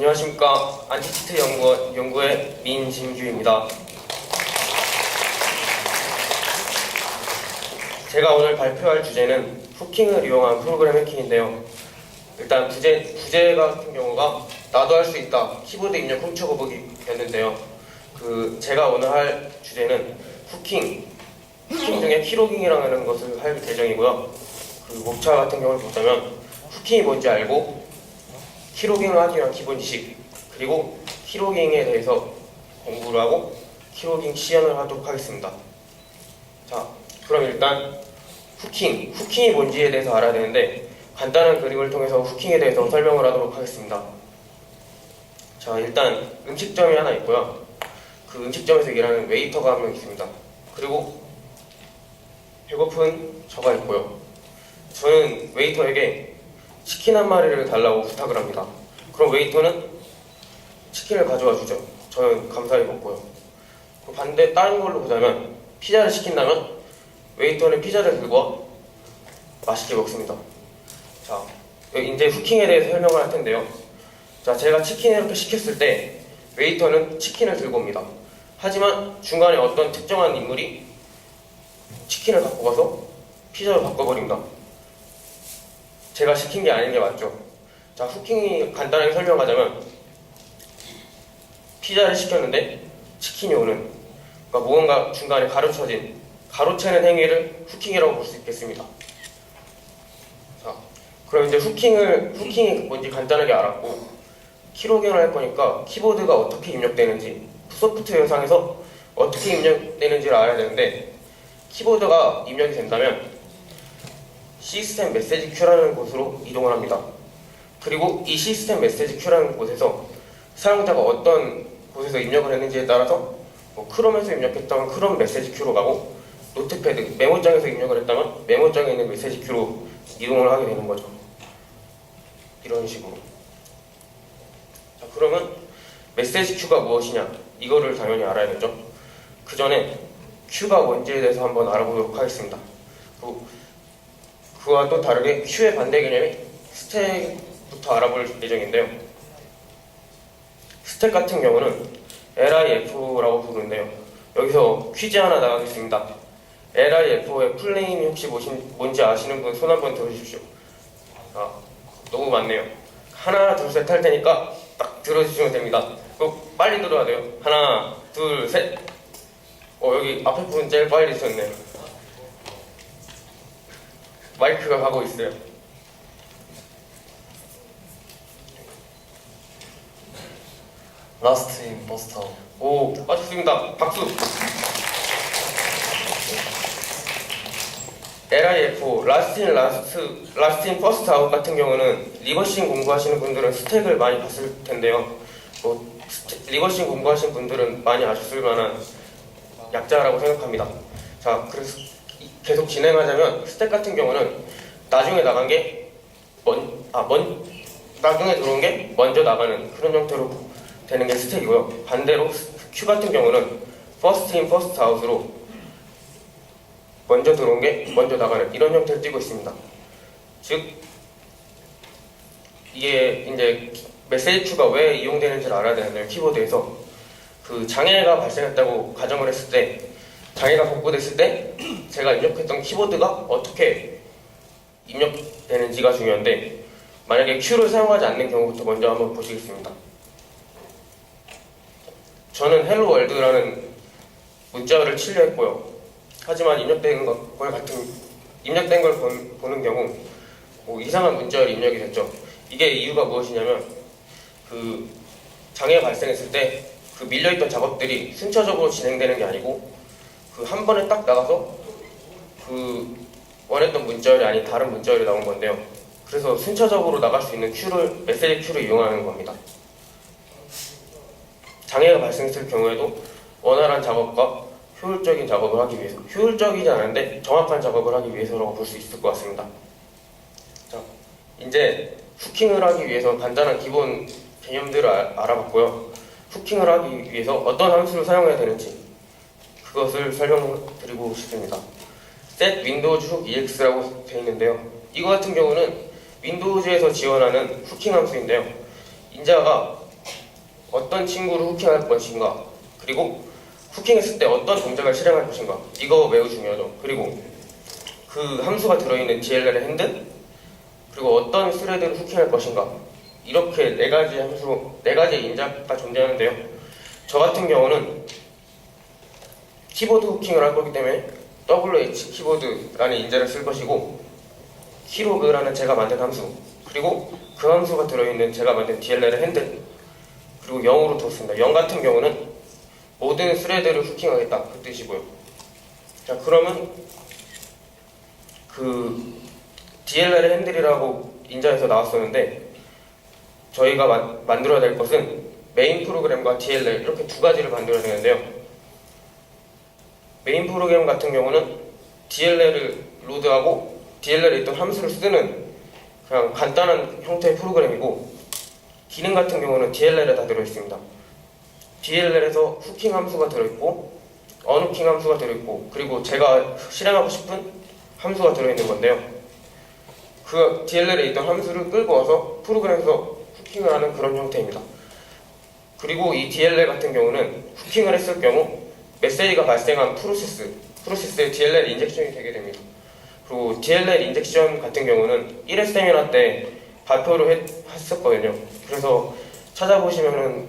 안녕하십니까 안티치트 연구, 연구의 민진규입니다. 제가 오늘 발표할 주제는 후킹을 이용한 프로그램 해킹인데요. 일단 부제, 부제 같은 경우가 나도 할 수 있다 키보드 입력 훔쳐보기였는데요. 그 제가 오늘 할 주제는 후킹, 후킹 중에 키로깅이라는 것을 할 예정이고요. 그 목차 같은 경우를 보자면 후킹이 뭔지 알고 키로깅을 하기 위한 기본 지식 그리고 키로깅에 대해서 공부를 하고 키로깅 시연을 하도록 하겠습니다. 자, 그럼 일단 후킹, 후킹이 뭔지에 대해서 알아야 되는데 간단한 그림을 통해서 후킹에 대해서 설명을 하도록 하겠습니다. 자, 일단 음식점이 하나 있고요. 그 음식점에서 일하는 웨이터가 한 명 있습니다. 그리고 배고픈 저가 있고요. 저는 웨이터에게 치킨 한 마리를 달라고 부탁을 합니다. 그럼 웨이터는 치킨을 가져와 주죠. 저는 감사히 먹고요. 그 반대 다른 걸로 보자면 피자를 시킨다면 웨이터는 피자를 들고 와 맛있게 먹습니다. 자, 이제 후킹에 대해서 설명을 할 텐데요. 자, 제가 치킨을 이렇게 시켰을 때 웨이터는 치킨을 들고 옵니다. 하지만 중간에 어떤 특정한 인물이 치킨을 갖고 가서 피자로 바꿔버립니다. 제가 시킨 게 아닌 게 맞죠. 자, 후킹이 간단하게 설명하자면 피자를 시켰는데 치킨이 오는 그러니까 무언가 중간에 가로쳐진 가로채는 행위를 후킹이라고 볼 수 있겠습니다. 자, 그럼 이제 후킹을 후킹이 뭔지 간단하게 알았고 키로깅을 할 거니까 키보드가 어떻게 입력되는지 소프트웨어상에서 어떻게 입력되는지를 알아야 되는데 키보드가 입력이 된다면 시스템 메시지 큐라는 곳으로 이동을 합니다. 그리고 이 시스템 메시지 큐라는 곳에서 사용자가 어떤 곳에서 입력을 했는지에 따라서 뭐 크롬에서 입력했다면 크롬 메시지 큐로 가고 노트패드 메모장에서 입력을 했다면 메모장에 있는 메시지 큐로 이동을 하게 되는 거죠. 이런 식으로. 자, 그러면 메시지 큐가 무엇이냐? 이거를 당연히 알아야겠죠. 그 전에 큐가 뭔지에 대해서 한번 알아보도록 하겠습니다. 그, 그와 또 다르게 큐의 반대 개념이 스택부터 알아볼 예정인데요. 스택 같은 경우는 LIF라고 부르는데요. 여기서 퀴즈 하나 나가겠습니다. LIF의 풀네임이 혹시 뭔지 아시는 분 손 한번 들어주십시오. 아, 너무 많네요. 하나, 둘, 셋 할 테니까 딱 들어주시면 됩니다. 꼭 빨리 들어야 돼요. 하나, 둘, 셋. 어, 여기 앞에 분 제일 빨리 드셨네요. 마이크가 가고 있어요. 라스트 인 버스타운 오, 맞췄습니다. 박수. LIF, 라스틴 라스트, 라스틴 퍼스트 아웃 같은 경우는 리버싱 공부하시는 분들은 스택을 많이 봤을 텐데요. 뭐 리버싱 공부하신 분들은 많이 아셨을 만한 약자라고 생각합니다. 자, 그래서 이- 계속 진행하자면 스택 같은 경우는 나중에 나간 게 먼, 아, 먼, 나중에 들어온 게 먼저 나가는 그런 형태로 되는 게 스택이고요. 반대로 큐 같은 경우는 퍼스트 인 퍼스트 아웃으로 먼저 들어온 게 먼저 나가는 이런 형태를 띠고 있습니다. 즉 이게 이제 메시지 큐가 왜 이용되는지를 알아야 되는데요. 키보드에서 그 장애가 발생했다고 가정을 했을 때 장애가 복구됐을 때 제가 입력했던 키보드가 어떻게 입력되는지가 중요한데 만약에 큐를 사용하지 않는 경우부터 먼저 한번 보시겠습니다. 저는 헬로 월드라는 문자를 치려 했고요. 하지만 입력된 것걸 같은 입력된 걸 본- 보는 경우 뭐 이상한 문자열이 입력이 됐죠. 이게 이유가 무엇이냐면 그 장애가 발생했을 때 그 밀려있던 작업들이 순차적으로 진행되는 게 아니고 그 한 번에 딱 나가서 그 원했던 문자열이 아닌 다른 문자열이 나온 건데요. 그래서 순차적으로 나갈 수 있는 큐를 메시지 큐를 이용하는 겁니다. 장애가 발생했을 경우에도 원활한 작업과 효율적인 작업을 하기 위해서 효율적이지 않은데 정확한 작업을 하기 위해서라고 볼 수 있을 것 같습니다. 자, 이제 후킹을 하기 위해서 간단한 기본 개념들을 아- 알아봤고요. 후킹을 하기 위해서 어떤 함수를 사용해야 되는지 그것을 설명드리고 싶습니다. set windows ex라고 되어 있는데요. 이거 같은 경우는 윈도우즈에서 지원하는 후킹 함수인데요. 인자가 어떤 친구를 후킹할 것인가 그리고 후킹했을 때 어떤 동작을 실행할 것인가 이거 매우 중요하죠. 그리고 그 함수가 들어있는 DLL의 핸드 그리고 어떤 스레드를 후킹할 것인가 이렇게 네 가지 함수 네 가지 인자가 존재하는데요. 저 같은 경우는 키보드 후킹을 할 거기 때문에 WH 키보드라는 인자를 쓸 것이고 키로그라는 제가 만든 함수 그리고 그 함수가 들어있는 제가 만든 DLL의 핸들 그리고 0으로 뒀습니다. 0 같은 경우는 모든 스레드를 후킹하겠다 그 뜻이고요. 자 그러면 그 DLL의 핸들이라고 인자에서 나왔었는데 저희가 마- 만들어야 될 것은 메인 프로그램과 DLL 이렇게 두 가지를 만들어야 되는데요. 메인 프로그램 같은 경우는 DLL을 로드하고 DLL에 있던 함수를 쓰는 그냥 간단한 형태의 프로그램이고 기능 같은 경우는 DLL에 다 들어있습니다. DLL에서 후킹 함수가 들어있고 언후킹 함수가 들어있고 그리고 제가 실행하고 싶은 함수가 들어있는 건데요. 그 DLL에 있던 함수를 끌고 와서 프로그램에서 후킹을 하는 그런 형태입니다. 그리고 이 DLL 같은 경우는 후킹을 했을 경우 메시지가 발생한 프로세스, 프로세스에 DLL 인젝션이 되게 됩니다. 그리고 DLL 인젝션 같은 경우는 1회 세미나 때 발표를 했, 했었거든요. 그래서 찾아보시면은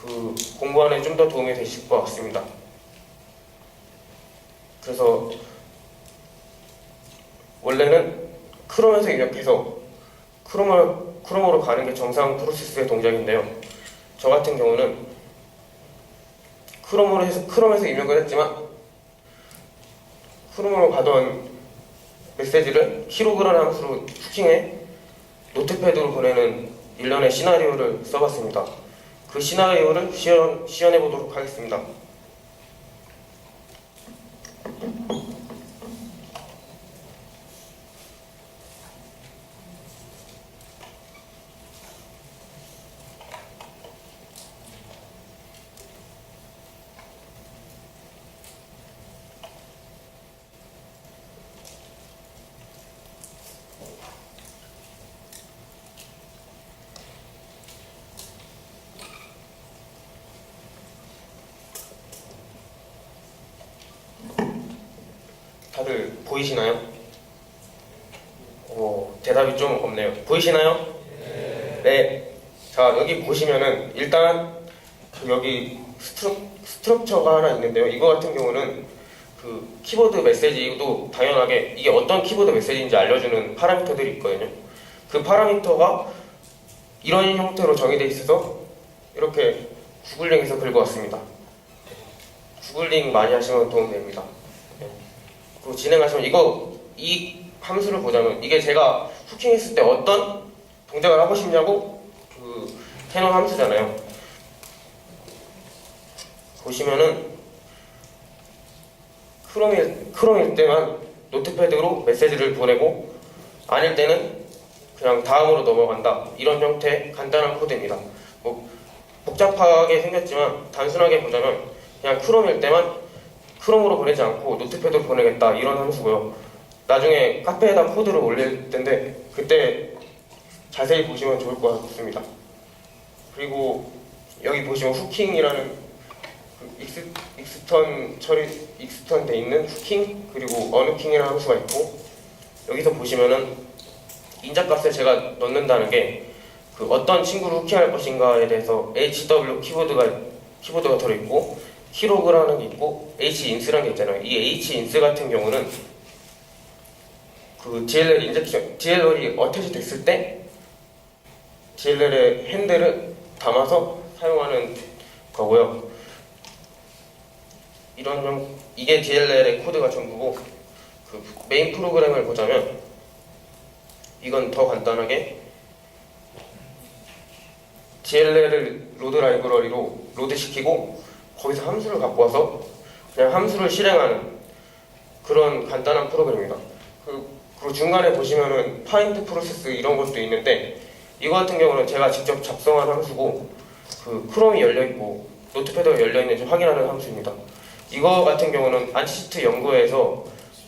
그 공부하는 좀 더 도움이 되실 것 같습니다. 그래서 원래는 크롬에서 입력해서 크롬을, 크롬으로 가는 게 정상 프로세스의 동작인데요. 저 같은 경우는 크롬으로 해서 크롬에서 입력을 했지만 크롬으로 가던 메시지를 키로그라는 함수로 후킹해 노트패드로 보내는 일련의 시나리오를 써봤습니다. 그 시나리오를 시연, 시연해 보도록 하겠습니다. 다들 보이시나요? 어, 대답이 좀 없네요. 보이시나요? 네. 자, 여기 보시면은 일단 그 여기 스트럭, 스트럭처가 하나 있는데요. 이거 같은 경우는 그 키보드 메시지도 당연하게 이게 어떤 키보드 메시지인지 알려주는 파라미터들이 있거든요. 그 파라미터가 이런 형태로 정의되어 있어서 이렇게 구글링에서 긁어왔습니다. 구글링 많이 하시면 도움됩니다. 그 진행하시면 이거 이 함수를 보자면 이게 제가 후킹했을 때 어떤 동작을 하고 싶냐고 그 해놓은 함수잖아요. 보시면은 크롬일 크롬일 때만 노트패드로 메시지를 보내고 아닐 때는 그냥 다음으로 넘어간다 이런 형태의 간단한 코드입니다. 뭐 복잡하게 생겼지만 단순하게 보자면 그냥 크롬일 때만 크롬으로 보내지 않고 노트패드로 보내겠다 이런 함수고요. 나중에 카페에다 코드를 올릴 텐데 그때 자세히 보시면 좋을 것 같습니다. 그리고 여기 보시면 후킹이라는 그 익스, 익스턴 처리 익스턴 돼 있는 후킹 그리고 언후킹이라는 함수가 있고 여기서 보시면은 인자값을 제가 넣는다는 게 그 어떤 친구를 후킹할 것인가에 대해서 HW 키보드가 키보드가 들어있고 키로그라는 게 있고 H-인스라는 게 있잖아요. 이 H-인스 같은 경우는 그 DLL 인젝션, DLL이 어태치 됐을 때 DLL의 핸들을 담아서 사용하는 거고요. 이런 형, 이게 DLL의 코드가 전부고 그 메인 프로그램을 보자면 이건 더 간단하게 DLL을 로드 라이브러리로 로드 시키고 거기서 함수를 갖고 와서 그냥 함수를 실행하는 그런 간단한 프로그램입니다. 그, 그 중간에 보시면은 파인드 프로세스 이런 것도 있는데 이거 같은 경우는 제가 직접 작성한 함수고 그 크롬이 열려 있고 노트패드가 열려 있는지 확인하는 함수입니다. 이거 같은 경우는 안티시트 연구에서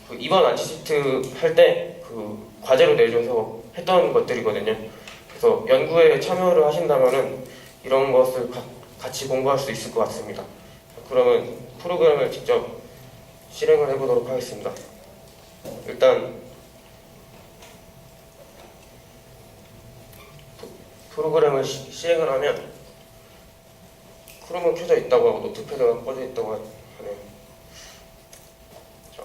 그 이번 안티시트 할 때 그 과제로 내줘서 했던 것들이거든요. 그래서 연구에 참여를 하신다면은 이런 것을 가- 같이 공부할 수 있을 것 같습니다. 그러면 프로그램을 직접 실행을 해보도록 하겠습니다. 일단 프로그램을 시, 시행을 하면 크롬은 켜져 있다고 하고 노트패드가 꺼져 있다고 하네요. 자,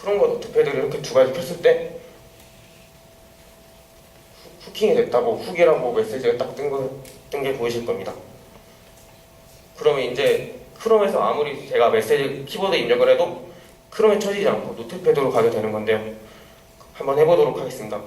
크롬과 노트패드를 이렇게 두 가지 켰을 때 후- 후킹이 됐다고 후기라고 메시지가 딱 뜬 게 보이실 겁니다. 그러면 이제 크롬에서 아무리 제가 메시지 키보드 입력을 해도 크롬에 쳐지지 않고 노트패드로 가게 되는 건데요. 한번 해보도록 하겠습니다.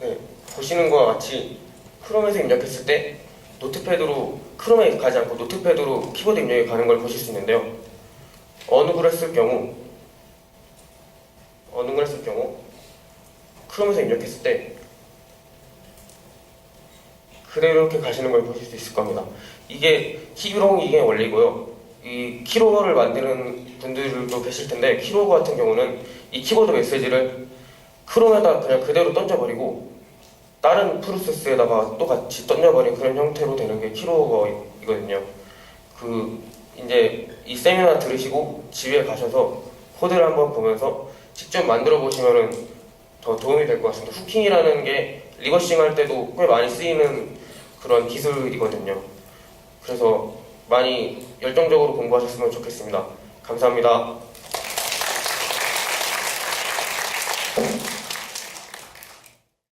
네, 보시는 것과 같이 크롬에서 입력했을 때 노트패드로 크롬에 가지 않고 노트패드로 키보드 입력이 가는 걸 보실 수 있는데요. 어느 글 했을 경우 어느 글 했을 경우 크롬에서 입력했을 때 그대로 이렇게 가시는 걸 보실 수 있을 겁니다. 이게 키로그 이게 원리고요. 이 키로그를 만드는 분들도 계실 텐데 키로그 같은 경우는 이 키보드 메시지를 크롬에다 그냥 그대로 던져버리고 다른 프로세스에다가 또 같이 던져버린 그런 형태로 되는 게 키로거이거든요. 그 이제 이 세미나 들으시고 집에 가셔서 코드를 한번 보면서 직접 만들어 보시면은 더 도움이 될 것 같습니다. 후킹이라는 게 리버싱 할 때도 꽤 많이 쓰이는 그런 기술이거든요. 그래서 많이 열정적으로 공부하셨으면 좋겠습니다. 감사합니다.